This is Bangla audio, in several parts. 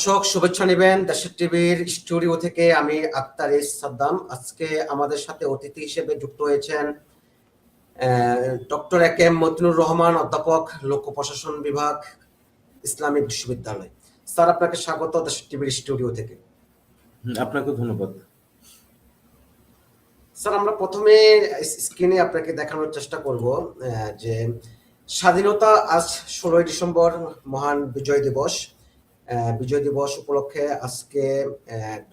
দর্শক শুভেচ্ছা নেবেন। দেশের টিভির স্টুডিও থেকে আমি আক্তার এস সাদ্দাম। আজকে আমাদের সাথে অতিথি হিসেবে যুক্ত হয়েছেন doctor A M Matinur Rahman অধ্যাপক লোক প্রশাসন বিভাগ ইসলামিক বিশ্ববিদ্যালয়। স্যার আপনাকে স্বাগত দেশের টিভির স্টুডিও থেকে। আপনাকে ধন্যবাদ। স্যার আমরা প্রথমে স্ক্রিনে আপনাকে দেখানোর চেষ্টা করব যে স্বাধীনতা আজ ষোলোই ডিসেম্বর মহান বিজয় দিবস। বিজয় দিবস উপলক্ষে আজকে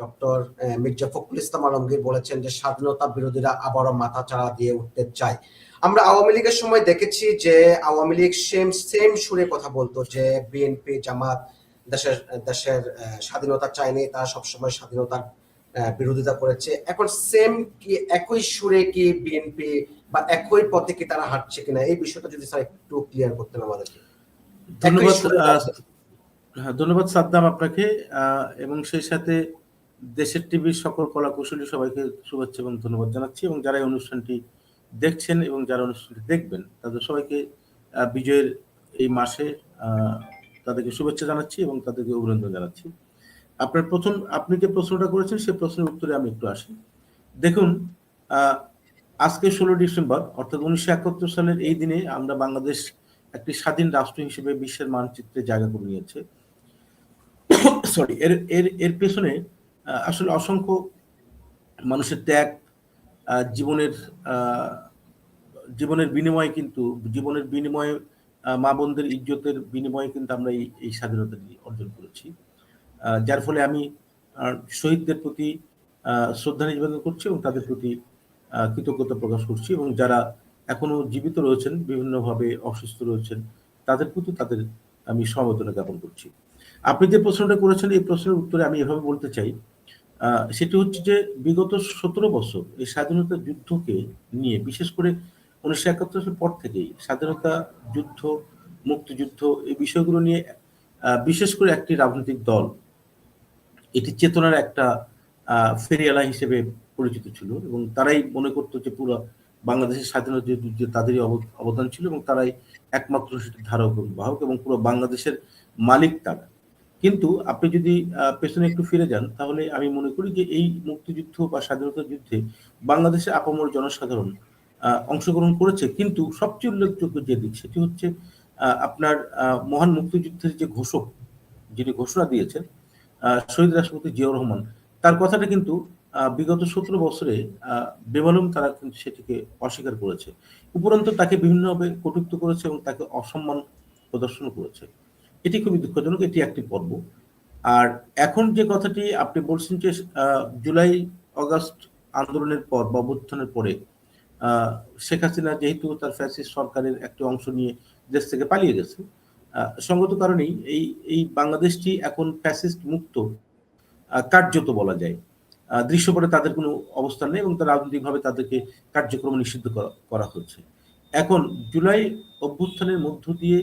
ডক্টর মির্জা ফখরুল ইসলাম আলমগীর বলেছেন যে স্বাধীনতা বিরোধীরা আবারও মাথা চাড়া দিয়ে উঠতে চায়। আমরা আওয়ামী লীগের সময় দেখেছি যে আওয়ামী লীগ সেম সেম সুরে কথা বলতো যে বিএনপি জামাত দেশের দেশের স্বাধীনতা চায়নি তারা সবসময় স্বাধীনতার বিরোধিতা করেছে। এখন সেম কি একই সুরে কি বিএনপি বা একই পথে কি তারা হাঁটছে কিনা এই বিষয়টা যদি স্যার একটু ক্লিয়ার করতেন আমাদেরকে। ধন্যবাদ একই সুরে আহ, কথা। হ্যাঁ, ধন্যবাদ সাদ্দাম আপনাকে এবং সেই সাথে দেশের টিভির সকল কলা কুশলী সবাইকে শুভেচ্ছা এবং ধন্যবাদ জানাচ্ছি এবং যারা এই অনুষ্ঠানটি দেখছেন এবং যারা অনুষ্ঠানটি দেখবেন তাদের সবাইকে বিজয়ের এই মাসে তাদেরকে শুভেচ্ছা জানাচ্ছি এবং তাদেরকে অভিনন্দন জানাচ্ছি। আপনার প্রথম আপনি যে প্রশ্নটা করেছেন সেই প্রশ্নের উত্তরে আমি একটু আসি। দেখুন আজকে ষোলো ডিসেম্বর অর্থাৎ উনিশশো একাত্তর সালের এই দিনে আমরা বাংলাদেশ একটি স্বাধীন রাষ্ট্র হিসেবে বিশ্বের মানচিত্রে জায়গা করে নিয়েছে। সরি, এর এর এর পেছনে আসলে অসংখ্য মানুষের ত্যাগ জীবনের জীবনের বিনিময়ে কিন্তু, জীবনের বিনিময়ে মা বোনদের ইজ্জতের বিনিময়ে কিন্তু আমরা এই এই স্বাধীনতাটি অর্জন করেছি। যার ফলে আমি শহীদদের প্রতি শ্রদ্ধা নিবেদন করছি এবং তাদের প্রতি কৃতজ্ঞতা প্রকাশ করছি এবং যারা এখনও জীবিত রয়েছেন, বিভিন্নভাবে অসুস্থ রয়েছেন, তাদের প্রতি তাদের আমি সমবেদনা জ্ঞাপন করছি। আপনি যে প্রশ্নটা করেছেন, এই প্রশ্নের উত্তরে আমি এভাবে বলতে চাই সেটি হচ্ছে যে বিগত সতেরো বছর এই স্বাধীনতা যুদ্ধকে নিয়ে, বিশেষ করে উনিশশো একাত্তর সালের পর থেকেই স্বাধীনতা যুদ্ধ, মুক্তিযুদ্ধ এই বিষয়গুলো নিয়ে বিশেষ করে একটি রাজনৈতিক দল, এটি চেতনার একটা ফেরিয়ালা হিসেবে পরিচিত ছিল এবং তারাই মনে করতো যে পুরো বাংলাদেশের স্বাধীনতা যুদ্ধে তাদেরই অব- অবদান ছিল এবং তারাই একমাত্র সেটি ধারক এবং বাহক এবং পুরো বাংলাদেশের মালিক তারা। কিন্তু আপনি যদি পেছনে একটু ফিরে যান, তাহলে আমি মনে করি যে এই মুক্তিযুদ্ধ বা স্বাধীনতা যুদ্ধে বাংলাদেশে আপামর জনসাধারণ অংশগ্রহণ করেছে। কিন্তু সবচেয়ে উল্লেখযোগ্য যে দিক, সেটি হচ্ছে আপনার মহান মুক্তিযুদ্ধের যে ঘোষক, যিনি ঘোষণা দিয়েছেন শহীদ রাষ্ট্রপতি জিয়াউর রহমান, তার কথাটা কিন্তু বিগত সতেরো বছরে বেমালুম তারা কিন্তু সেটিকে অস্বীকার করেছে। উপরন্তু তাকে বিভিন্নভাবে কটুক্ত করেছে এবং তাকে অসম্মান প্রদর্শন করেছে। এটি খুবই দুঃখজনক, এটি একটি পর্ব। আর এখন যে কথাটি আপনি বলছেন যে জুলাই, অগাস্ট আন্দোলনের পর বা অভ্যুত্থানের পরে শেখ হাসিনা যেহেতু তার ফ্যাসিস্ট সরকারের একটি অংশ নিয়ে দেশ থেকে পালিয়ে গেছে সঙ্গত কারণেই এই এই বাংলাদেশটি এখন ফ্যাসিস্ট মুক্ত কার্যত বলা যায়। দৃশ্যপটে তাদের কোনো অবস্থান নেই এবং তার রাজনৈতিকভাবে তাদেরকে কার্যক্রম নিষিদ্ধ করা হচ্ছে। এখন জুলাই অভ্যুত্থানের মধ্য দিয়ে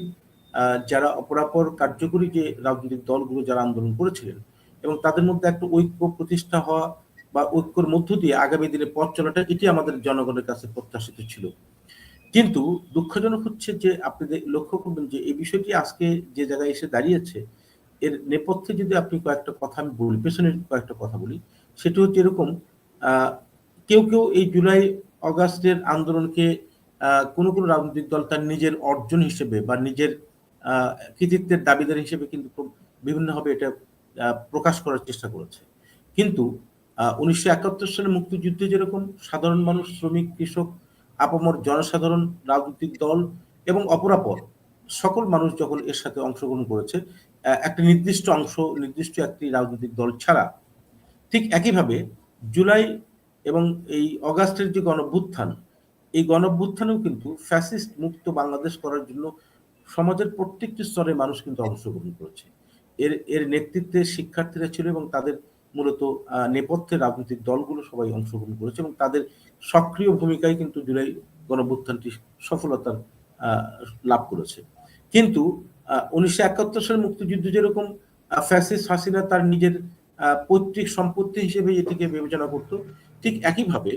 যারা অপরাপর কার্যকরী যে রাজনৈতিক দলগুলো যারা আন্দোলন করেছিলেন এবং তাদের মধ্যে একটা ঐক্য প্রতিষ্ঠা হওয়া বা ঐক্যর মধ্য দিয়ে আগামী দিনে পথ চলাটা এটি আমাদের জনগণের কাছে প্রত্যাশিত ছিল। কিন্তু দুঃখজনক হচ্ছে যে আপনি লক্ষ্য করবেন যে এই বিষয়টি আজকে যে জায়গায় এসে দাঁড়িয়েছে, এর নেপথ্যে যদি আপনি কয়েকটা কথা আমি বলি পেছনের কয়েকটা কথা বলি, সেটি হচ্ছে এরকম কেউ কেউ এই জুলাই অগাস্টের আন্দোলনকে কোনো কোনো রাজনৈতিক দল তার নিজের অর্জন হিসেবে বা নিজের কৃতিত্বের দাবিদার হিসেবে কিন্তু বিভিন্নভাবে এটা প্রকাশ করার চেষ্টা করেছে। কিন্তু উনিশশো একাত্তর সালে মুক্তিযুদ্ধে যেরকম সাধারণ মানুষ, শ্রমিক, কৃষক, আপামর জনসাধারণ, রাজনৈতিক দল এবং অপরাপর সকল মানুষ যখন এর সাথে অংশগ্রহণ করেছে একটা নির্দিষ্ট অংশ, নির্দিষ্ট একটি রাজনৈতিক দল ছাড়া ঠিক একইভাবে জুলাই এবং এই অগাস্টের যে গণভ্যুত্থান, এই গণভ্যুত্থানেও কিন্তু ফ্যাসিস্ট মুক্ত বাংলাদেশ করার জন্য সমাজের প্রত্যেকটি স্তরের মানুষ কিন্তু অংশগ্রহণ করেছে। এর এর নেতৃত্বে শিক্ষার্থীরা ছিল এবং তাদের মূলত নেপথ্যে রাজনৈতিক দলগুলো সবাই অংশগ্রহণ করেছে এবং তাদের সক্রিয় ভূমিকায় কিন্তু জুলাই গণভ্যুত্থানটি সফলতার লাভ করেছে। কিন্তু উনিশশো একাত্তর সালের মুক্তিযুদ্ধ যেরকম ফ্যাসিস হাসিনা তার নিজের পৈতৃক সম্পত্তি হিসেবে এটিকে বিবেচনা করত, ঠিক একইভাবে,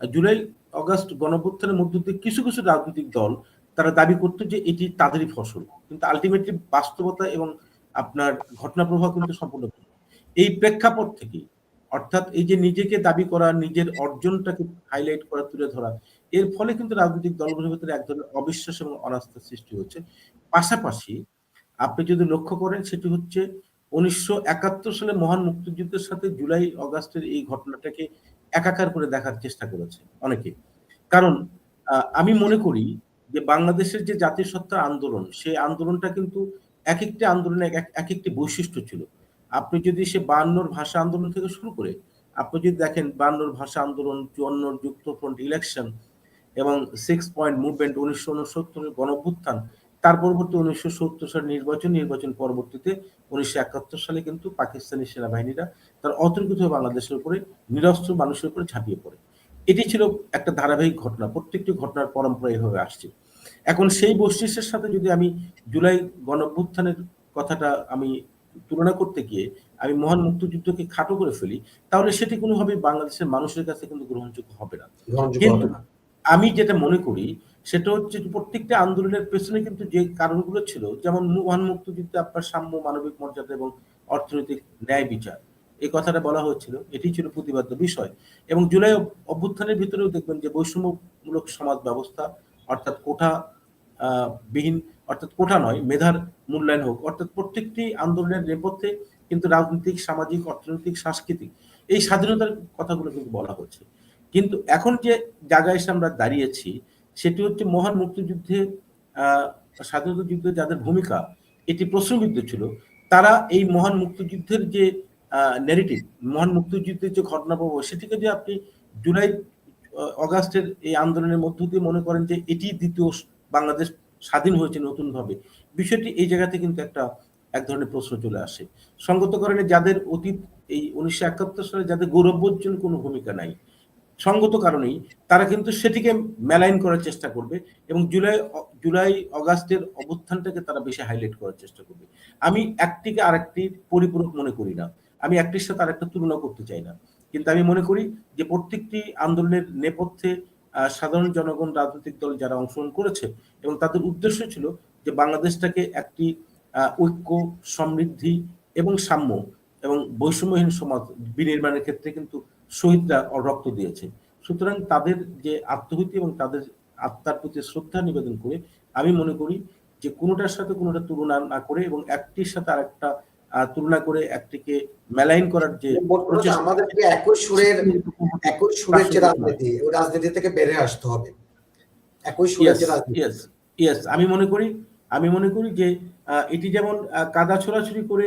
জুলাই অগাস্ট গণভ্যুত্থানের মধ্য দিয়ে কিছু কিছু রাজনৈতিক দল তারা দাবি করতো যে এটি তাদেরই ফসল। কিন্তু আলটিমেটলি বাস্তবতা এবং আপনার ঘটনা প্রবাহ কিন্তু সম্পূর্ণ এই প্রেক্ষাপট থেকে, অর্থাৎ এই যে নিজেকে দাবি করা, নিজের অর্জনটাকে হাইলাইট করা, তুলে ধরা, এর ফলে কিন্তু রাজনৈতিক দলগুলোর ভিতরে এক ধরনের অবিশ্বাস এবং অনাস্থার সৃষ্টি হচ্ছে। পাশাপাশি আপনি যদি লক্ষ্য করেন, সেটি হচ্ছে উনিশশো একাত্তর সালে মহান মুক্তিযুদ্ধের সাথে জুলাই অগাস্টের এই ঘটনাটাকে একাকার করে দেখার চেষ্টা করেছে অনেকে। কারণ আমি মনে করি যে বাংলাদেশের যে জাতিসত্তা আন্দোলন, সেই আন্দোলনটা কিন্তু এক একটি আন্দোলনে এক এক একটি বৈশিষ্ট্য ছিল। আপনি যদি সে বায়ান্নর ভাষা আন্দোলন থেকে শুরু করে, আপনি যদি দেখেন বায়ান্নর ভাষা আন্দোলন, চুয়ান্নর যুক্তফ্রন্ট ইলেকশন এবং সিক্স পয়েন্ট মুভমেন্ট উনিশশো উনসত্তরের গণভ্যুত্থান, তার পরবর্তী উনিশশো সত্তর সালের নির্বাচন নির্বাচন পরবর্তীতে উনিশশো একাত্তর সালে কিন্তু পাকিস্তানি সেনাবাহিনীরা তার অতর্কিত বাংলাদেশের উপরে, নিরস্ত্র মানুষের উপরে ঝাঁপিয়ে পড়ে। এটি ছিল একটা ধারাবাহিক ঘটনা, প্রত্যেকটি ঘটনার পরম্পরা এভাবে আসছে। এখন সেই বৈশিষ্ট্যের সাথে যদি আমি জুলাই গণভ্যুত্থানের কথাটা আমি তুলনা করতে গিয়ে আমি মহান মুক্তিযুদ্ধকে খাটো করে ফেলি তাহলে সেটি কোনোভাবেই বাংলাদেশের মানুষের কাছে কিন্তু গ্রহণযোগ্য হবে না। কিন্তু আমি যেটা মনে করি সেটা হচ্ছে প্রত্যেকটা আন্দোলনের পেছনে কিন্তু যে কারণগুলো ছিল যেমন মহান মুক্তিযুদ্ধে আপনার সাম্য মানবিক মর্যাদা এবং অর্থনৈতিক ন্যায় বিচার এই কথাটা বলা হয়েছিল। এটি ছিল প্রতিবাদ্য বিষয়। এবং জুলাই অভ্যুত্থানের ভিতরেও দেখবেন যে বৈষম্যমূলক সমাজ ব্যবস্থা অর্থাৎ কোঠা বিহীন অর্থাৎ কোঠা নয়, মেধার মূল্যায়ন হোক। অর্থাৎ প্রত্যেকটি আন্দোলনের নেপথ্যে কিন্তু রাজনৈতিক, সামাজিক, অর্থনৈতিক, সাংস্কৃতিক এই স্বাধীনতার কথাগুলো কিন্তু বলা হচ্ছে। কিন্তু এখন যে জায়গায় এসে আমরা দাঁড়িয়েছি, সেটি হচ্ছে মহান মুক্তিযুদ্ধে স্বাধীনতা যুদ্ধে যাদের ভূমিকা, এটি প্রশ্নবিদ্ধ ছিল। তারা এই মহান মুক্তিযুদ্ধের যে নেগেটিভ মহান মুক্তিযুদ্ধের যে ঘটনা প্রবাহ সেটিকে যে আপনি জুলাই অগাস্টের এই আন্দোলনের মধ্য দিয়ে মনে করেন যে এটি দ্বিতীয় বাংলাদেশ স্বাধীন হয়েছে নতুন ভাবে বিষয়টি এই জায়গাতে কিন্তু একটা, এক ধরনের প্রশ্ন চলে আসে। সঙ্গত কারণে যাদের অতীত, এই উনিশশো একাত্তর সালে যাদের গৌরবোজ্জ্বল কোনো ভূমিকা নাই, সঙ্গত কারণেই তারা কিন্তু সেটিকে মেলাইন করার চেষ্টা করবে এবং জুলাই জুলাই অগাস্টের অবস্থানটাকে তারা বেশি হাইলাইট করার চেষ্টা করবে। আমি একটিকে আরেকটির পরিপূরক মনে করি না। আমি একটির সাথে আরেকটা তুলনা করতে চাই না। কিন্তু আমি মনে করি যে প্রত্যেকটি আন্দোলনের নেপথ্যে সাধারণ জনগণ রাজনৈতিক দল যারা অংশগ্রহণ করেছে এবং তাদের উদ্দেশ্য ছিল যে বাংলাদেশটাকে একটি ঐক্য, সমৃদ্ধি এবং সাম্য এবং বৈষম্যহীন সমাজ বিনির্মাণের ক্ষেত্রে কিন্তু শহীদরা রক্ত দিয়েছে। সুতরাং তাদের যে আত্মহতি এবং তাদের আত্মার প্রতি শ্রদ্ধা নিবেদন করে আমি মনে করি যে কোনোটার সাথে কোনোটা তুলনা না করে এবং একটির সাথে আরেকটা তুলনা করে একটিকে মেলাইন করার যে আমাদেরকে একই সুরের একই সুরের যে রাজনীতি ওই রাজনীতি থেকে বেড়ে আসতে হবে। একই সুরের যে রাজনীতি। ইয়েস আমি মনে করি আমি মনে করি যে এটি যেমন কাদা ছোড়াছুড়ি করে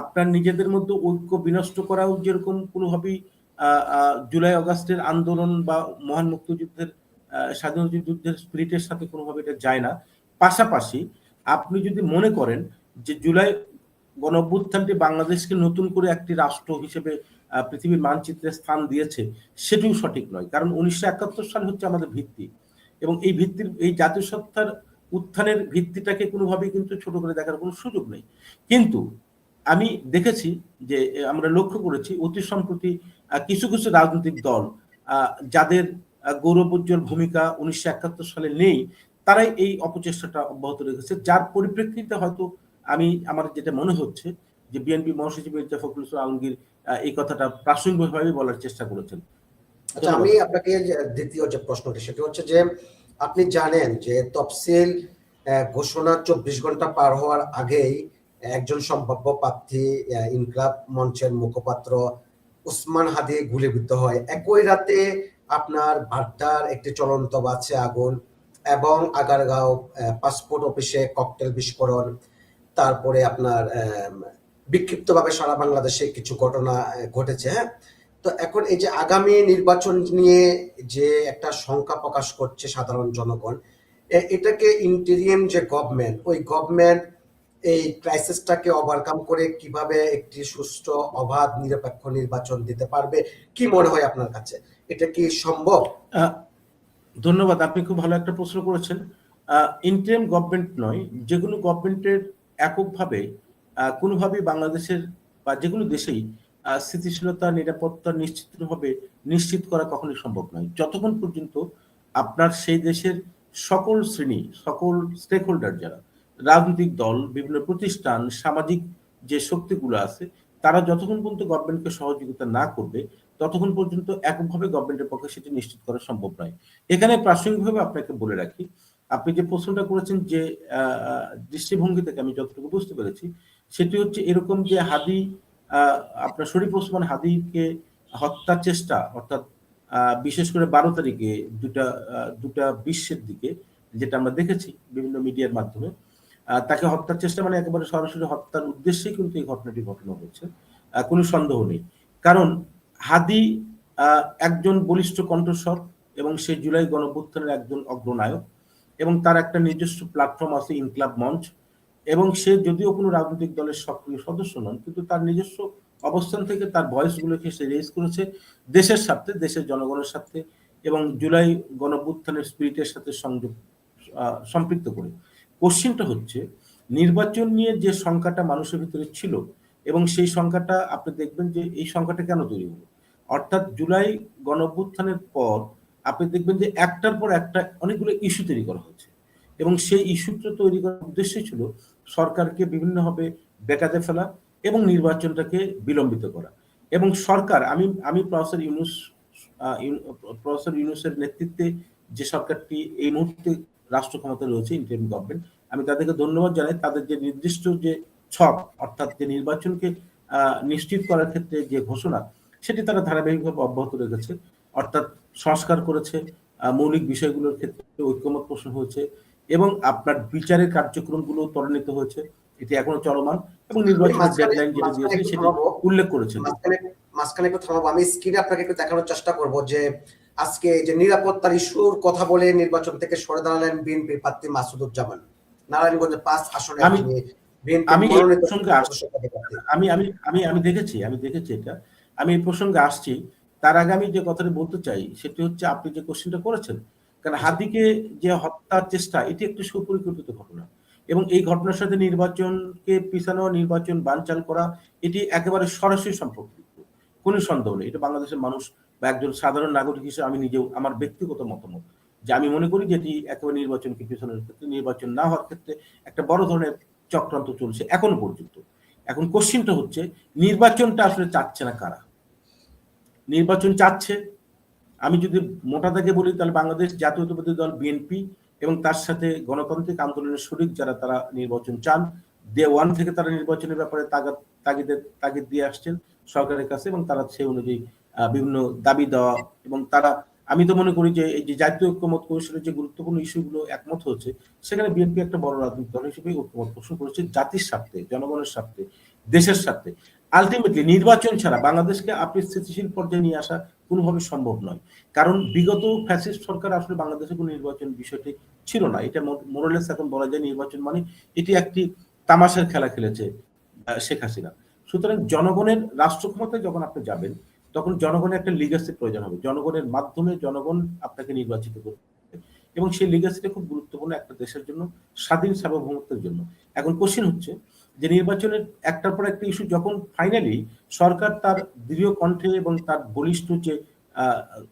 আপনার নিজেদের মধ্যে ঐক্য বিনষ্ট করাও যেরকম কোনোভাবেই জুলাই অগাস্টের আন্দোলন বা মহান মুক্তিযুদ্ধের স্বাধীনতা যুদ্ধের স্পিরিটের সাথে কোনোভাবে এটা যায় না। পাশাপাশি আপনি যদি মনে করেন যে জুলাই গণ বাংলাদেশকে নতুন করে একটি রাষ্ট্র হিসেবে পৃথিবীর মানচিত্রে স্থান দিয়েছে, সেটিও সঠিক নয়। কারণ উনিশশো একাত্তর সাল হচ্ছে আমাদের ভিত্তি এবং এই ভিত্তির, এই জাতীয় সত্তার উত্থানের ভিত্তিটাকে কোনোভাবেই কিন্তু ছোট করে দেখার কোনো সুযোগ নেই। কিন্তু আমি দেখেছি যে আমরা লক্ষ্য করেছি অতি সম্প্রতি কিছু কিছু রাজনৈতিক দল যাদের গৌরবোজ্জ্বল ভূমিকা উনিশশো একাত্তর সালে নেই, তারাই এই অপচেষ্টাটা অব্যাহত রেখেছে। যার পরিপ্রেক্ষিতে হয়তো আমি আমার যেটা মনে হচ্ছে যে বিএনপি মহাসচিব মির্জা ফখরুল ইসলাম আলমগীর এই কথাটা প্রাসঙ্গিকভাবে বলার চেষ্টা করেছেন। আচ্ছা আমি আপনাকে দ্বিতীয় যে প্রশ্নটি সেটি হচ্ছে যে আপনি জানেন যে তফসিল ঘোষণা চব্বিশ ঘণ্টা পার হওয়ার আগেই একজন সম্ভাব্য প্রার্থী ইনকলাব মঞ্চের মুখপাত্র উসমান হাদি গুলিবিদ্ধ হয়। একই রাতে আপনার ভাট্টার একটি চলন্ত বাসে আগুন এবং আগারগাঁও পাসপোর্ট অফিসে ককটেল বিস্ফোরণ। তারপরে আপনার বিক্ষিপ্তভাবে সারা বাংলাদেশে কিছু ঘটনা ঘটেছে হ্যাঁ? তো এখন এই যে আগামী নির্বাচন নিয়ে যে একটা শঙ্কা প্রকাশ করছে সাধারণ জনগণ এটাকে ইন্টেরিয়াম যে গভর্নমেন্ট ওই গভর্নমেন্ট এই ক্রাইসিসটাকে ওভারকাম করে কীভাবে একটি সুষ্ঠু, অবাধ, নিরপেক্ষ নির্বাচন দিতে পারবে? কি মনে হয় আপনার কাছে? এটা কি সম্ভব? ধন্যবাদ, আপনি খুব ভালো একটা প্রশ্ন করেছেন। ইন্টারিম গভর্নমেন্ট নয় যেগুলো গভর্নমেন্টের এককভাবে কোনোভাবেই বাংলাদেশের বা যেগুলো দেশেই স্থিতিশীলতা, নিরাপত্তা নিশ্চিতভাবে নিশ্চিত করা কখনোই সম্ভব নয়। যতক্ষণ পর্যন্ত আপনার সেই দেশের সকল শ্রেণি, সকল স্টেক হোল্ডার যারা, রাজনৈতিক দল, বিভিন্ন প্রতিষ্ঠান, সামাজিক যে শক্তিগুলো আছে, তারা যতক্ষণ পর্যন্ত গভর্নমেন্টকে সহযোগিতা না করবে, ততক্ষণ পর্যন্ত এককভাবে গভর্নমেন্টের পক্ষে সেটি নিশ্চিত করা সম্ভব নয়। এখানে প্রাসঙ্গিকভাবে আপনাকে বলে রাখি আপনি যে প্রশ্নটা করেছেন যে দৃষ্টিভঙ্গি থেকে আমি যতটুকু বুঝতে পেরেছি, সেটি হচ্ছে এরকম যে হাদি আপনার শরীফ ওসমান হাদিকে হত্যার চেষ্টা, অর্থাৎ বিশেষ করে বারো তারিখে দুটা দুটা বিশ্বের দিকে, যেটা আমরা দেখেছি বিভিন্ন মিডিয়ার মাধ্যমে তাকে হত্যার চেষ্টা মানে একেবারে সরাসরি হত্যার উদ্দেশ্যেই কিন্তু এই ঘটনাটি ঘটনা হয়েছে কোনো সন্দেহ নেই। কারণ হাদি একজন বলিষ্ঠ কণ্ঠস্বর এবং সে জুলাই গণভ্যুত্থানের একজন অগ্রনায়ক এবং তার একটা নিজস্ব প্ল্যাটফর্ম আছে ইনক্লাব মঞ্চ এবং সে যদিও কোনো রাজনৈতিক দলের সক্রিয় সদস্য নন, কিন্তু তার নিজস্ব অবস্থান থেকে তার ভয়েসগুলোকে সে রেজ করেছে দেশের স্বার্থে, দেশের জনগণের স্বার্থে, এবং জুলাই গণভ্যুত্থানের স্পিরিটের সাথে সংযোগ সম্পৃক্ত করে। কোশ্চিনটা হচ্ছে, নির্বাচন নিয়ে যে সংখ্যাটা মানুষের ভিতরে ছিল, এবং সেই সংখ্যাটা আপনি দেখবেন যে এই সংখ্যাটা কেন তৈরি হলো? অর্থাৎ জুলাই গণঅভ্যুত্থানের পর আপনি দেখবেন যে একটার পর একটা অনেকগুলো ইস্যু তৈরি করা হচ্ছে। এবং সেই ইস্যুটা তৈরি করার উদ্দেশ্য ছিল সরকারকে বিভিন্নভাবে বেকাতে ফেলা এবং নির্বাচনটাকে বিলম্বিত করা। এবং সরকার, আমি আমি প্রফেসর ইউনুস প্রফেসর ইউনুসের নেতৃত্বে যে সরকারটি এই মুহূর্তে রাষ্ট্র ক্ষমতায় রয়েছে ইন্টারিম গভর্নমেন্ট আমি তাদেরকে ধন্যবাদ জানাই। তাদের যে নির্দিষ্ট যে ছক, অর্থাৎ যে নির্বাচনকে নিশ্চিত করার ক্ষেত্রে যে ঘোষণা, সেটি তারা ধারাবাহিকভাবে অব্যাহত রেখেছে। অর্থাৎ সংস্কার করেছে মৌলিক বিষয়গুলোর ক্ষেত্রে ঐক্যমত পোষণ হয়েছে এবং আপনার বিচারের কার্যক্রমগুলো ত্বরান্বিত হয়েছে। এটি এখনও চলমান এবং নির্বাচনের ডেডলাইন যেটা দিয়েছে সেটি। উল্লেখ করেছেন। মাঝখানে একটু থামাবো। আমি স্ক্রিনে আপনাকে একটু দেখানোর চেষ্টা করব যে আজকে যে নিরাপত্তার ইস্যুর কথা বলে নির্বাচন থেকে সরে দাঁড়ালেন বিএনপি প্রার্থী মাসুদুজ্জামান। পাঁচ আসনে। আমি আমি আমি আমি দেখেছি আমি দেখেছি এটা। আমি এই প্রসঙ্গে আসছি তার আগে আমি যে কথাটা বলতে চাই সেটি হচ্ছে আপনি যে কোশ্চেনটা করেছেন কারণ হাদিকে যে হত্যার চেষ্টা এটি একটি সুপরিকল্পিত ঘটনা এবং এই ঘটনার সাথে নির্বাচনকে পিছানো নির্বাচন বানচাল করা এটি একেবারে সরাসরি সম্পর্কিত। কোনো সন্দেহ নেই এটা বাংলাদেশের মানুষ বা একজন সাধারণ নাগরিক হিসেবে আমি নিজেও আমার ব্যক্তিগত মতামত যে আমি মনে করি যে এটি একেবারে নির্বাচনকে পিছনের ক্ষেত্রে নির্বাচন না হওয়ার ক্ষেত্রে একটা বড় ধরনের চক্রান্ত চলছে এখনও পর্যন্ত। এখন কোশ্চিনটা হচ্ছে নির্বাচনটা আসলে চাচ্ছে না কারা? নির্বাচন চাচ্ছে। আমি যদি মোটা থেকে বলি, তাহলে বাংলাদেশ জাতীয়তাবাদী দল, বিএনপি এবং তার সাথে গণতান্ত্রিক আন্দোলনের শরিক যারা, তারা নির্বাচন চান। ডে ওয়ান থেকে তারা নির্বাচনের ব্যাপারে তাগাদ তাগিদের তাগিদ দিয়ে আসছেন সরকারের কাছে এবং তারা সেই অনুযায়ী বিভিন্ন দাবি দেওয়া এবং তারা, আমি তো মনে করি যে এই যে জাতীয় ঐক্যমত কমিশনের যে গুরুত্বপূর্ণ ইস্যুগুলো একমত হচ্ছে সেখানে বিএনপি একটা বড় রাজনৈতিক দল হিসেবে ঐক্যমত পোষণ করেছে জাতির স্বার্থে, জনগণের স্বার্থে, দেশের স্বার্থে। আলটিমেটলি নির্বাচন ছাড়া বাংলাদেশকে আপনি স্থিতিশীল পর্যায়ে নিয়ে আসা কোনোভাবে সম্ভব নয়। কারণ বিগত ফ্যাসিস্ট সরকার আসলে বাংলাদেশে কোনো নির্বাচন বিষয়টি ছিল না। এটা মোরলেস এখন বলা যায় নির্বাচন মানে এটি একটি তামাশার খেলা খেলেছে শেখ হাসিনা। সুতরাং জনগণের রাষ্ট্র ক্ষমতায় যখন আপনি যাবেন, তখন জনগণের একটা লিগাসি প্রয়োজন হবে। জনগণের মাধ্যমে জনগণ আপনাকে নির্বাচিত করবে। এবং সেই লিগাসিটা খুব গুরুত্বপূর্ণ একটা দেশের জন্য, স্বাধীন সার্বভৌমত্বের জন্য। এখন কোশ্চিন হচ্ছে যে নির্বাচনের একটার পর একটা ইস্যু যখন ফাইনালি সরকার তার দৃঢ় কণ্ঠে এবং তার বলিষ্ঠ যে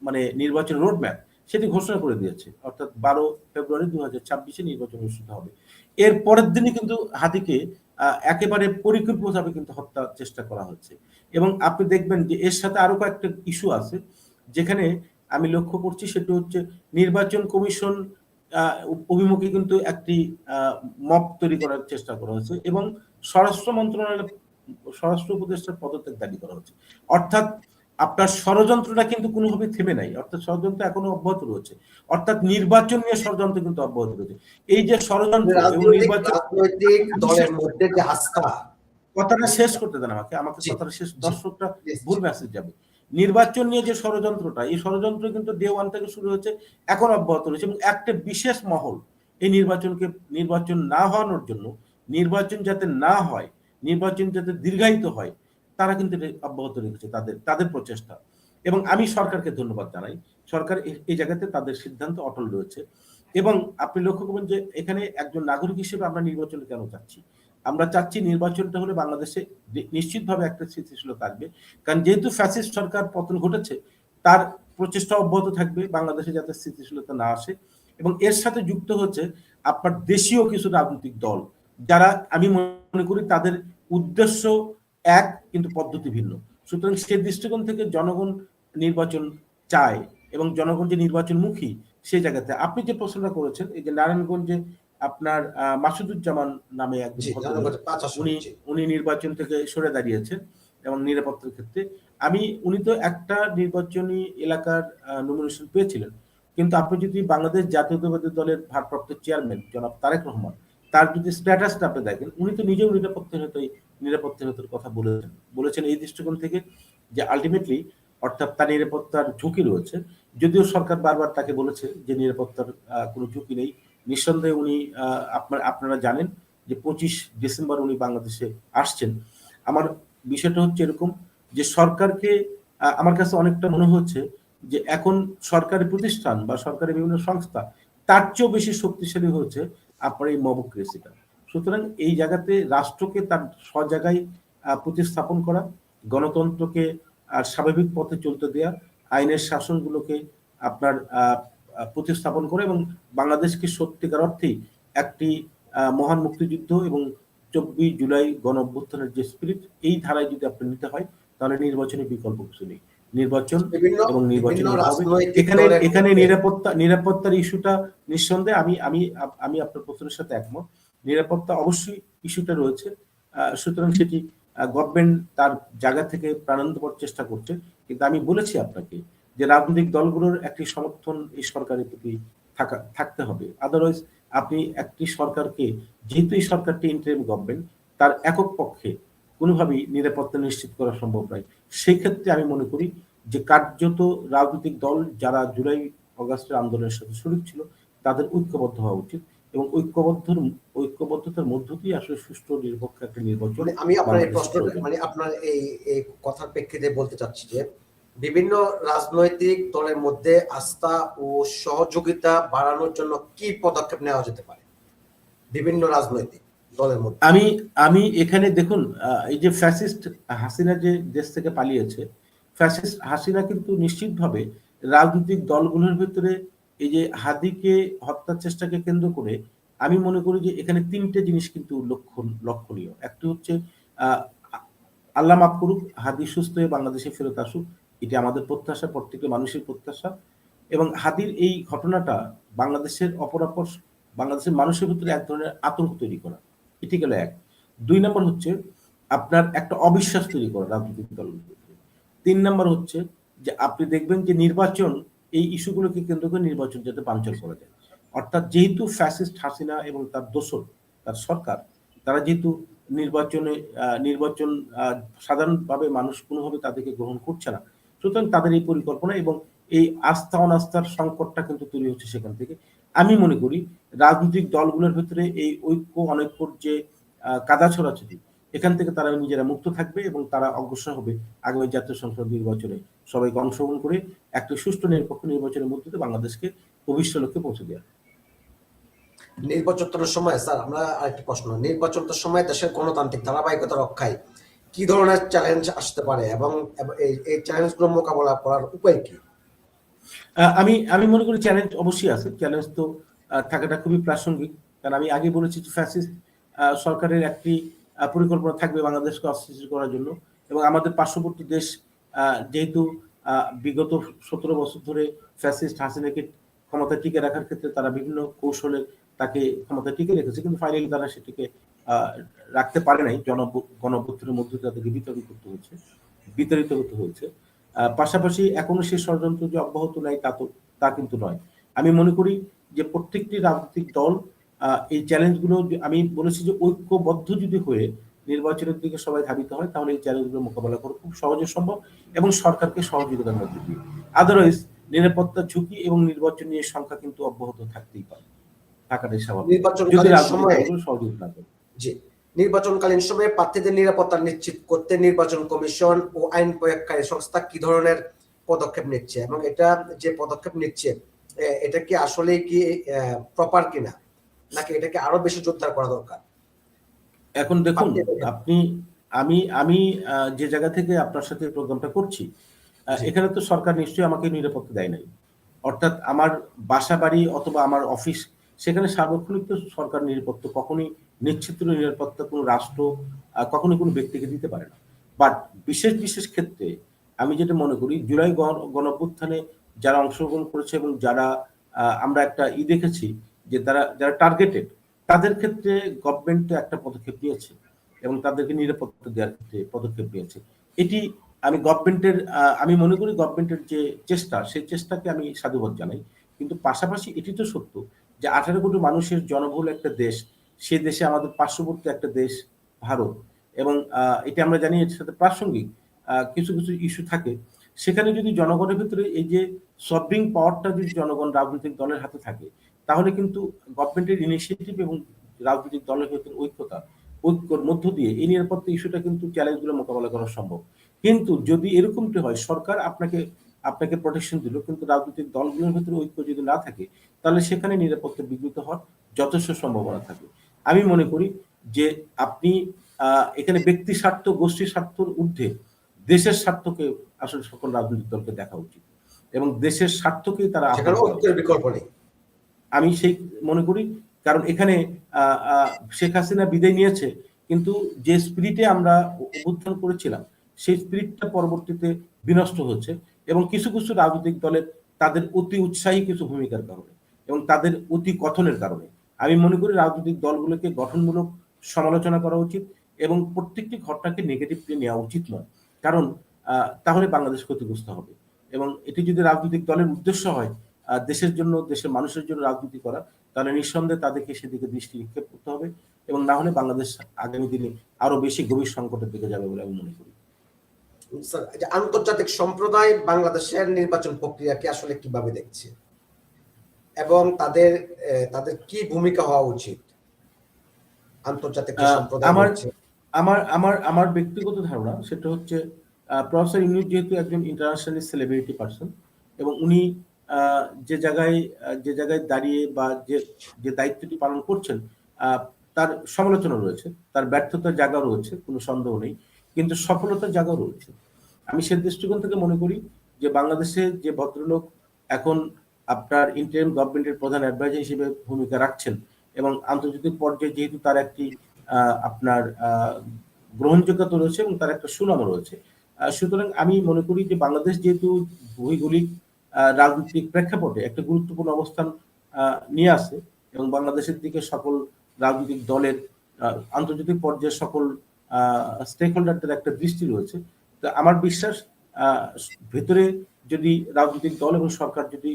মানে নির্বাচন রোডম্যাপ সেটি ঘোষণা করে দিয়েছে। অর্থাৎ বারো ফেব্রুয়ারি দু হাজার ছাব্বিশে নির্বাচন অনুষ্ঠিত হবে। এর পরের দিনই কিন্তু হাতিকে একেবারে পরিকল্পিতভাবে কিন্তু হত্যার চেষ্টা করা হচ্ছে। এবং আপনি দেখবেন যে এর সাথে আরও কয়েকটা ইস্যু আছে, যেখানে আমি লক্ষ্য করছি সেটি হচ্ছে নির্বাচন কমিশন অভিমুখে কিন্তু একটি মপ তৈরি করার চেষ্টা করা হয়েছে এবং স্বরাষ্ট্র মন্ত্রণালয়ের স্বরাষ্ট্র উপদেষ্টার পদত্যাগ দাবি করা হচ্ছে। অর্থাৎ আপনার ষড়যন্ত্রটা কিন্তু কোনোভাবে থেমে নাই। অর্থাৎ ষড়যন্ত্র এখনও অব্যাহত রয়েছে। অর্থাৎ নির্বাচন নিয়ে ষড়যন্ত্র কিন্তু অব্যাহত রয়েছে। এই যে ষড়যন্ত্র রাজনৈতিক দলের মধ্যে যে আস্থা। কথাটা শেষ করতে দেন আমাকে। আমাকে কথাটা শেষ জি, ভুল মেসেজ যাবে। নির্বাচন নিয়ে যে ষড়যন্ত্রটা এই ষড়যন্ত্র কিন্তু ডে ওয়ান থেকে শুরু হয়েছে এখন অব্যাহত রয়েছে এবং একটা বিশেষ মহল এই নির্বাচনকে নির্বাচন না হওয়ানোর জন্য নির্বাচন যাতে না হয়, নির্বাচন যাতে দীর্ঘায়িত হয়, তারা কিন্তু অব্যাহত রেখেছে তাদের তাদের প্রচেষ্টা। এবং আমি সরকারকে ধন্যবাদ জানাই। সরকার এই- জায়গাতে তাদের সিদ্ধান্ত অটল রয়েছে। এবং আপনি লক্ষ্য করবেন যে এখানে একজন নাগরিক হিসেবে আমরা নির্বাচনে কেন চাচ্ছি আমরা চাচ্ছি নির্বাচনটা হলে বাংলাদেশে নিশ্চিতভাবে একটা স্থিতিশীলতা থাকবে। কারণ যেহেতু ফ্যাসিস্ট সরকার পতন ঘটেছে, তার প্রচেষ্টা অব্যাহত থাকবে বাংলাদেশে যাতে স্থিতিশীলতা না আসে। এবং এর সাথে যুক্ত হচ্ছে আপনার দেশীয় কিছু রাজনৈতিক দল। যারা আমি মনে করি তাদের উদ্দেশ্য এক কিন্তু পদ্ধতি ভিন্ন। সুতরাং সে দৃষ্টিকোণ থেকে জনগণ নির্বাচন চায় এবং জনগণ যে নির্বাচনমুখী সেই জায়গাতে। আপনি যে প্রশ্নটা করেছেন এই যে নারায়ণগঞ্জে আপনার মাসুদুজ্জামান নামে এক জি ভদ্রলোক, নারায়ণগঞ্জে পাঁচ আসন উনি উনি নির্বাচন থেকে সরে দাঁড়িয়েছেন এবং নিরাপত্তার ক্ষেত্রে। আমি উনি তো একটা নির্বাচনী এলাকার নমিনেশন পেয়েছিলেন। কিন্তু আপনি যদি বাংলাদেশ জাতীয়তাবাদী দলের ভারপ্রাপ্ত চেয়ারম্যান জনাব তারেক রহমান তার যদি স্ট্যাটাসটা আপনি দেখেন, উনি তো নিজেও নিরাপত্তাহীনতাই নিরাপত্তাহীনতার কথা বলেছেন। বলেছেন এই দৃষ্টিকোণ থেকে যে আলটিমেটলি অর্থাৎ তার নিরাপত্তার ঝুঁকি রয়েছে। যদিও সরকার বারবার তাকে বলেছে যে নিরাপত্তার কোনো ঝুঁকি নেই। নিঃসন্দেহে উনি আপনার, আপনারা জানেন যে পঁচিশ ডিসেম্বর উনি বাংলাদেশে আসছেন। আমার বিষয়টা হচ্ছে এরকম যে সরকারকে আমার কাছে অনেকটা মনে হচ্ছে যে এখন সরকারি প্রতিষ্ঠান বা সরকারি বিভিন্ন সংস্থা তার চেয়েও বেশি শক্তিশালী হচ্ছে আপনার এই মবক্রেসিটা। সুতরাং এই জায়গাতে রাষ্ট্রকে তার স্বজায়গায় প্রতিস্থাপন করা, গণতন্ত্রকে, আর স্বাভাবিক পথে চলতে দেয়া, আইনের শাসনগুলোকে আপনার প্রতিস্থাপন করে এবং বাংলাদেশকে সত্যিকার অর্থেই একটি মহান মুক্তিযুদ্ধ এবং চব্বিশ জুলাই গণ অভ্যুত্থানের যে স্পিরিট এই ধারায় যদি আপনি নিতে হয়, তাহলে নির্বাচনের বিকল্প কিছু নেই। নির্বাচন এবং নির্বাচন এখানে এখানে নিরাপত্তা নিরাপত্তার ইস্যুটা নিঃসন্দেহে আমি আমি আমি আপনার প্রশ্নের সাথে একমত। নিরাপত্তা অবশ্যই ইস্যুটা রয়েছে। সুতরাং সেটি গভর্নমেন্ট তার জায়গা থেকে প্রাণান্তপর চেষ্টা করছে। কিন্তু আমি বলেছি আপনাকে যে রাজনৈতিক দলগুলোর একটি সমর্থন এই সরকারের প্রতি থাকা থাকতে হবে। আদারওয়াইজ আপনি একটি সরকারকে যেহেতু এই সরকারটি ইন্টারিম গভর্নমেন্ট তার একক পক্ষে কোনোভাবেই নিরাপত্তা নিশ্চিত করা সম্ভব নয়। সেই ক্ষেত্রে আমি মনে করি যে কার্যত রাজনৈতিক দল যারা জুলাই অগাস্টের আন্দোলনের সাথে শরিক ছিল তাদের ঐক্যবদ্ধ হওয়া উচিত এবং ঐক্যবদ্ধ ঐক্যবদ্ধতার মধ্য দিয়ে আসলে সুষ্ঠু নিরপেক্ষ একটা নির্বাচন মানে আমি আপনার এই প্রশ্ন মানে আপনার এই এই কথার প্রেক্ষিতে বলতে চাচ্ছি যে বিভিন্ন রাজনৈতিক দলের মধ্যে আস্থা ও সহযোগিতা বাড়ানোর জন্য কি পদক্ষেপ নেওয়া যেতে পারে? বিভিন্ন রাজনৈতিক। দলের মধ্যে। আমি আমি এখানে দেখুন এই যে ফ্যাসিস্ট হাসিনা যে দেশ থেকে পালিয়েছে, ফ্যাসিস্ট হাসিনা কিন্তু নিশ্চিতভাবে রাজনৈতিক দলগুলোর ভিতরে এই যে হাদিকে হত্যার চেষ্টাকে কেন্দ্র করে আমি মনে করি যে এখানে তিনটে জিনিস কিন্তু লক্ষণ লক্ষণীয়। একটি হচ্ছে আল্লাহ মাফ করুক, হাদি সুস্থ হয়ে বাংলাদেশে ফেরত আসুক, এটি আমাদের প্রত্যাশা, প্রত্যেকটি মানুষের প্রত্যাশা। এবং হাদির এই ঘটনাটা বাংলাদেশের অপরাপর, বাংলাদেশের মানুষের ভিতরে এক ধরনের আতঙ্ক তৈরি করা। এটি গেল এক দুই নম্বর হচ্ছে আপনার একটা অবিশ্বাস তৈরি করা রাজনৈতিক ভিতরে তিন নম্বর হচ্ছে যে আপনি দেখবেন যে নির্বাচন, এই ইস্যুগুলোকে কেন্দ্র করে নির্বাচন যাতে বাঞ্চাল করা যায়। অর্থাৎ যেহেতু ফ্যাসিস্ট হাসিনা এবং তার দোসর তার সরকার, তারা যেহেতু নির্বাচনে নির্বাচন সাধারণভাবে মানুষ কোনোভাবে তাদেরকে গ্রহণ করছে না, সুতরাং তাদের এই পরিকল্পনা এবং এই আস্থা অনাস্থার সংকটটা কিন্তু তৈরি হচ্ছে সেখান থেকে। আমি মনে করি রাজনৈতিক দলগুলোর ভিতরে এই ঐক্য, অনৈক্যর যে কাদা ছড়াছড়ি, এখান থেকে তারা নিজেরা মুক্ত থাকবে এবং তারা অগ্রসর হবে আগামী জাতীয় সংসদ নির্বাচনে। সবাইকে অংশগ্রহণ করে একটি সুষ্ঠু নিরপেক্ষ নির্বাচনের মধ্যে দিয়ে বাংলাদেশকে ভবিষ্য লক্ষ্যে পৌঁছে দেওয়া। নির্বাচনের সময়, স্যার, আমরা আরেকটি প্রশ্ন। নির্বাচনের সময় দেশের গণতান্ত্রিক ধারাবাহিকতা রক্ষায় কি ধরনের চ্যালেঞ্জ আসতে পারে এবং এই চ্যালেঞ্জগুলো মোকাবেলা করার উপায় কি? আমি আমি মনে করি চ্যালেঞ্জ অবশ্যই আছে। চ্যালেঞ্জ তো থাকাটা খুবই প্রাসঙ্গিক। কারণ আমি আগে বলেছি যে ফ্যাসিস্ট সরকারের একটি পরিকল্পনা থাকবে বাংলাদেশকে অস্থিতিশীল করার জন্য। এবং আমাদের পার্শ্ববর্তী দেশ যেহেতু বিগত সতেরো বছর ধরে ফ্যাসিস্ট হাসিনাকে ক্ষমতা টিকে রাখার ক্ষেত্রে তারা বিভিন্ন কৌশলে তাকে ক্ষমতা টিকে রেখেছে। কিন্তু ফাইনালি তারা সেটিকে রাখতে পারে নাই। জন গণঅভ্যুত্থানের মধ্যে তাদেরকে বিতরণ করতে হয়েছে বিতাড়িত হতে হয়েছে পাশাপাশি এখনও সেই ষড়যন্ত্র যে অব্যাহত নাই তা তো তা কিন্তু নয়। আমি মনে করি যে প্রত্যেকটি রাজনৈতিক দল এই চ্যালেঞ্জগুলো আমি বলেছি যে ঐক্যবদ্ধ যদি হয়ে নির্বাচনের দিকে সবাই ধাবিত হয় তাহলে এই চ্যালেঞ্জগুলো মোকাবেলা করা খুব সহজে সম্ভব এবং সরকারকে সহযোগিতার মধ্যে দিয়ে। আদারওয়াইজ নিরাপত্তা ঝুঁকি এবং নির্বাচন নিয়ে সংখ্যা কিন্তু অব্যাহত থাকতেই পারে। থাকাটাই স্বাভাবিক। যদি রাজনৈতিক দলগুলো সহযোগিতা না করে। নির্বাচনকালীন সময়ে প্রার্থীদের নিরাপত্তা নিশ্চিত করতে নির্বাচন কমিশন ও আইন প্রয়োগকারী সংস্থা কি ধরনের পদক্ষেপ নিচ্ছে এবং এটা যে পদক্ষেপ নিচ্ছে এটা কি আসলে কি প্রপার কিনা? নাকি এটাকে আরও বেশি জোরদার করা দরকার? এখন দেখুন আপনি আমি আমি যে জায়গা থেকে আপনার সাথে প্রোগ্রামটা করছি এখানে তো সরকার নিশ্চয়ই আমাকে নিরাপত্তা দেয় নাই। অর্থাৎ আমার বাসা বাড়ি অথবা আমার অফিস সেখানে সার্বক্ষণিক তো সরকার নিরাপত্তা কখনোই নিশ্চিত নিরাপত্তা কোনো রাষ্ট্র কখনো কোনো ব্যক্তিকে দিতে পারে না। বাট বিশেষ বিশেষ ক্ষেত্রে আমি যেটা মনে করি, জুলাই গণ- গণঅভ্যুত্থানে যারা অংশগ্রহণ করেছে এবং যারা আমরা একটা ই দেখেছি যে তারা, যারা টার্গেটেড তাদের ক্ষেত্রে গভর্নমেন্ট একটা পদক্ষেপ নিয়েছে এবং তাদেরকে নিরাপত্তা দেওয়ার ক্ষেত্রে পদক্ষেপ নিয়েছে। এটি আমি গভর্নমেন্টের আমি মনে করি গভর্নমেন্টের যে চেষ্টা, সেই চেষ্টাকে আমি সাধুবাদ জানাই। কিন্তু পাশাপাশি এটি তো সত্য যে আঠারো কোটি মানুষের জনবহুল একটা দেশ সে দেশে আমাদের পার্শ্ববর্তী একটা দেশ, ভারত। এবং এটা আমরা জানি এর সাথে প্রাসঙ্গিক কিছু কিছু ইস্যু থাকে। সেখানে যদি জনগণের ভিতরে এই যে সবরিং পাওয়ারটা যদি জনগণ রাজনৈতিক দলের হাতে থাকে, তাহলে কিন্তু গভর্নমেন্টের ইনিশিয়েটিভ এবং রাজনৈতিক দলের ভিতরে ঐক্যতা, ঐক্যর মধ্য দিয়ে এই নিরাপত্তা ইস্যুটা কিন্তু চ্যালেঞ্জগুলো মোকাবেলা করা সম্ভব। কিন্তু যদি এরকমটি হয়, সরকার আপনাকে আপনাকে প্রোটেকশন দিল, কিন্তু রাজনৈতিক দলগুলোর ভিতরে ঐক্য যদি না থাকে, তাহলে সেখানে নিরাপত্তা বিঘ্নিত হওয়ার যথেষ্ট সম্ভাবনা থাকে। আমি মনে করি যে আপনি আহ, এখানে ব্যক্তি স্বার্থ গোষ্ঠী স্বার্থর ঊর্ধ্বে দেশের স্বার্থকে আসলে সকল রাজনৈতিক দলকে দেখা উচিত এবং দেশের স্বার্থকেই তারা বিকল্প নেই। আমি সেই মনে করি কারণ এখানে শেখ হাসিনা বিদায় নিয়েছে কিন্তু যে স্পিরিটে আমরা অভ্যুত্থান করেছিলাম সেই স্পিরিটটা পরবর্তীতে বিনষ্ট হচ্ছে এবং কিছু কিছু রাজনৈতিক দলের তাদের অতি উৎসাহী কিছু ভূমিকার কারণে এবং তাদের অতি কথনের কারণে আমি মনে করি রাজনৈতিক দলগুলোকে গঠনমূলক সমালোচনা করা উচিত এবং প্রত্যেকটি ঘটনাকে নেগেটিভলি নেওয়া উচিত নয়। কারণ তাহলে বাংলাদেশ ক্ষতিগ্রস্ত হবে। এবং এটি যদি রাজনৈতিক দলের উদ্দেশ্য হয় দেশের জন্য, দেশের মানুষের জন্য রাজনীতি করা, তাহলে নিঃসন্দেহে তাদেরকে সেদিকে দৃষ্টি নিক্ষেপ করতে হবে এবং না হলে বাংলাদেশ আগামী দিনে আরও বেশি গভীর সংকটের দিকে যাবে বলে আমি মনে করি। আন্তর্জাতিক সম্প্রদায় বাংলাদেশের নির্বাচন প্রক্রিয়াকে আসলে কীভাবে দেখছে? এবং তাদের তাদের কি ভূমিকা হওয়া উচিত? আন্তর্জাতিক আমার- আমার আমার আমার ব্যক্তিগত ধারণা সেটা হচ্ছে প্রফেসর ইউনুস যেহেতু একজন ইন্টারন্যাশনালি সেলিব্রিটি পার্সন এবং উনি যে জায়গায় যে জায়গায় দাঁড়িয়ে বা যে যে দায়িত্বটি পালন করছেন আহ, তার সমালোচনা রয়েছে তার ব্যর্থতার জায়গা রয়েছে কোনো সন্দেহ নেই কিন্তু সফলতার জায়গাও রয়েছে। আমি সে দৃষ্টিকোণ থেকে মনে করি যে বাংলাদেশে যে ভদ্রলোক এখন আপনার ইন্টারিম গভর্নমেন্টের প্রধান অ্যাডভাইজার হিসেবে ভূমিকা রাখছেন এবং আন্তর্জাতিক পর্যায়ে যেহেতু তার একটি আপনার গ্রহণযোগ্যতা রয়েছে এবং তার একটা সুনাম রয়েছে। সুতরাং আমি মনে করি যে বাংলাদেশ যেহেতু ভৌগোলিক রাজনৈতিক প্রেক্ষাপটে একটা গুরুত্বপূর্ণ অবস্থান নিয়ে আসে এবং বাংলাদেশের দিকে সকল রাজনৈতিক দলের আন্তর্জাতিক পর্যায়ে সকল স্টেক হোল্ডারদের একটা দৃষ্টি রয়েছে। তো আমার বিশ্বাস ভেতরে যদি রাজনৈতিক দল এবং সরকার যদি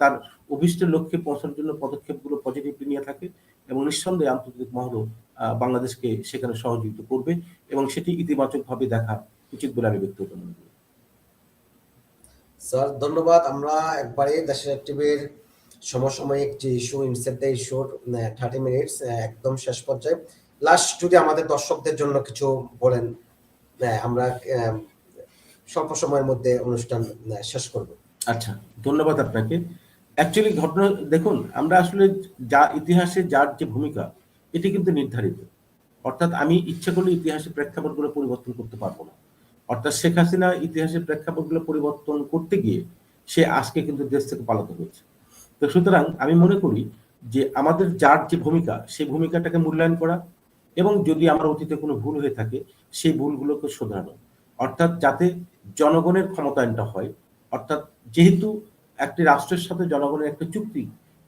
তার অভিষ্টের লক্ষ্যে পৌঁছানোর জন্য পদক্ষেপগুলো পজিটিভলি নিয়ে থাকে এবং নিঃসন্দেহে আন্তর্জাতিক মহলও বাংলাদেশকে সেখানে সহযোগিতা করবে এবং সেটি ইতিবাচকভাবে দেখা উচিত বলে আমি ব্যক্তিগত মনে করি। স্যার, ধন্যবাদ। আমরা একবারে দেশের টিভির সমসাময়িক যে ইস্যু ইনসেট দ্য ইস্যুর থার্টি মিনিটস একদম শেষ পর্যায়ে। লাস্ট যদি আমাদের দর্শকদের জন্য কিছু বলেন আমরা স্বল্প সময়ের মধ্যে অনুষ্ঠান শেষ করব। আচ্ছা ধন্যবাদ আপনাকে। অ্যাকচুয়ালি ঘটনা, দেখুন, আমরা আসলে যা ইতিহাসে যার যে ভূমিকা, এটি কিন্তু নির্ধারিত। অর্থাৎ আমি ইচ্ছা করলে ইতিহাসের প্রেক্ষাপটগুলো পরিবর্তন করতে পারব না। অর্থাৎ শেখ হাসিনা ইতিহাসের প্রেক্ষাপটগুলো পরিবর্তন করতে গিয়ে সে আজকে কিন্তু দেশ থেকে পালাতে হয়েছে। তো সুতরাং আমি মনে করি যে আমাদের যার যে ভূমিকা, সেই ভূমিকাটাকে মূল্যায়ন করা এবং যদি আমার অতীতে কোনো ভুল হয়ে থাকে, সেই ভুলগুলোকে শোধরানো। অর্থাৎ যাতে জনগণের ক্ষমতায়নটা হয় অর্থাৎ যেহেতু একটি রাষ্ট্রের সাথে জনগণের একটা চুক্তি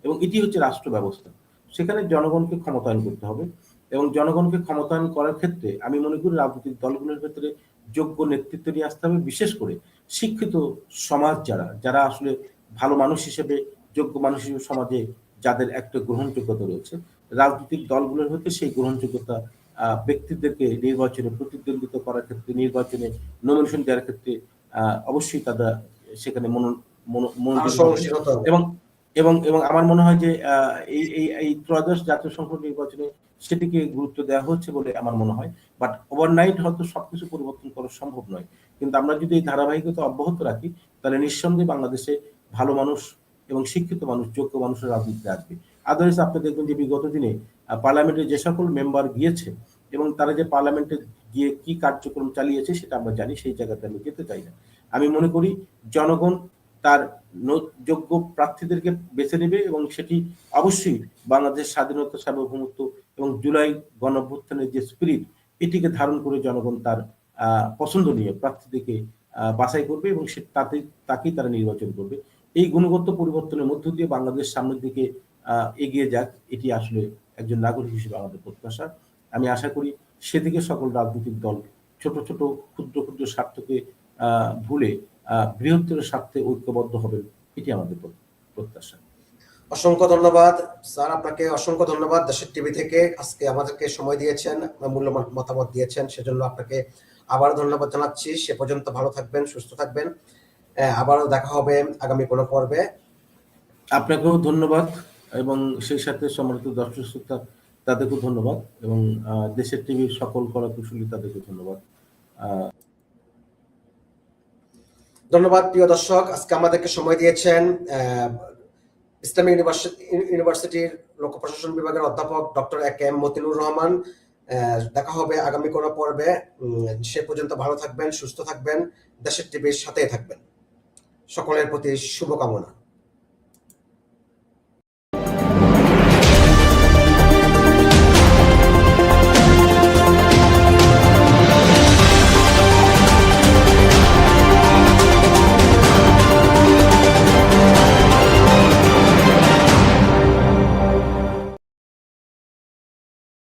এবং এটি হচ্ছে রাষ্ট্র ব্যবস্থা, সেখানে জনগণকে ক্ষমতায়ন করতে হবে এবং জনগণকে ক্ষমতায়ন করার ক্ষেত্রে আমি মনে করি রাজনৈতিক দলগুলোর ক্ষেত্রে যোগ্য নেতৃত্ব নিয়ে আসতে হবে, বিশেষ করে শিক্ষিত সমাজ যারা যারা আসলে ভালো মানুষ হিসেবে, যোগ্য মানুষ হিসেবে সমাজে যাদের একটা গ্রহণযোগ্যতা রয়েছে, রাজনৈতিক দলগুলোর হতে সেই গ্রহণযোগ্যতা ব্যক্তিদেরকে নির্বাচনে প্রতিদ্বন্দ্বিতা করার ক্ষেত্রে, নির্বাচনে নমিনেশন দেওয়ার ক্ষেত্রে অবশ্যই তারা সেখানে। এবং এবং এবং আমার মনে হয় যে এই এই এই ত্রয়োদশ জাতীয় সংসদ নির্বাচনে সেটিকে গুরুত্ব দেওয়া হচ্ছে বলে আমার মনে হয়। বাট ওভারনাইট হয়তো সবকিছু পরিবর্তন করা সম্ভব নয়। কিন্তু আমরা যদি এই ধারাবাহিকতা অব্যাহত রাখি তাহলে নিঃসন্দেহে বাংলাদেশে ভালো মানুষ এবং শিক্ষিত মানুষ যোগ্য মানুষের রাজনীতিতে আসবে। আদারওয়াইজ আপনি দেখবেন যে বিগত দিনে আহ, পার্লামেন্টে যে সকল মেম্বার গিয়েছে এবং তারা যে পার্লামেন্টে গিয়ে কি কার্যক্রম চালিয়েছে সেটা আমরা জানি, সেই জায়গাতে আমি যেতে চাই না। আমি মনে করি জনগণ তার যোগ্য প্রার্থীদেরকে বেছে নেবে এবং সেটি অবশ্যই বাংলাদেশ স্বাধীনতা সার্বভৌমত্ব এবং জুলাই গণঅভ্যুত্থানের যে স্পিরিট এটিকে ধারণ করে জনগণ তার পছন্দ নিয়ে প্রার্থীদেরকে বাছাই করবে এবং সে তাতে, তাকেই তারা নির্বাচন করবে। এই গুণগত পরিবর্তনের মধ্য দিয়ে বাংলাদেশ সামনের দিকে এগিয়ে যাক, এটি আসলে একজন নাগরিক হিসেবে আমাদের প্রত্যাশা। আমি আশা করি সেদিকে সকল রাজনৈতিক দল ছোট ছোট ক্ষুদ্র ক্ষুদ্র স্বার্থকে ভুলে বৃহত্তর স্বার্থে ঐক্যবদ্ধ হবেন এটি আমাদের প্র- প্রত্যাশা। অসংখ্য ধন্যবাদ। স্যার আপনাকে অসংখ্য ধন্যবাদ। দেশের টিভি থেকে আজকে আমাদেরকে সময় দিয়েছেন মূল্যবান মতামত দিয়েছেন সেজন্য আপনাকে আবার ধন্যবাদ জানাচ্ছি। সে পর্যন্ত ভালো থাকবেন সুস্থ থাকবেন। আহ, আবারও দেখা হবে আগামী কোনো পর্বে। আপনাকেও ধন্যবাদ এবং সেই সাথে সম্মানিত দর্শক শ্রোতা তাদেরকেও ধন্যবাদ এবং দেশের টিভির সকল কলাকুশলী তাদেরকে ধন্যবাদ। ধন্যবাদ প্রিয় দর্শক। আজকে আমাদেরকে সময় দিয়েছেন ইসলামিক ইউনিভার্সিটি ইউনিভার্সিটির লোক প্রশাসন বিভাগের অধ্যাপক doctor A K M Matinur Rahman. দেখা হবে আগামী কোনো পর্বে। সে পর্যন্ত ভালো থাকবেন, সুস্থ থাকবেন, দেশের টিভির সাথেই থাকবেন। সকলের প্রতি শুভকামনা।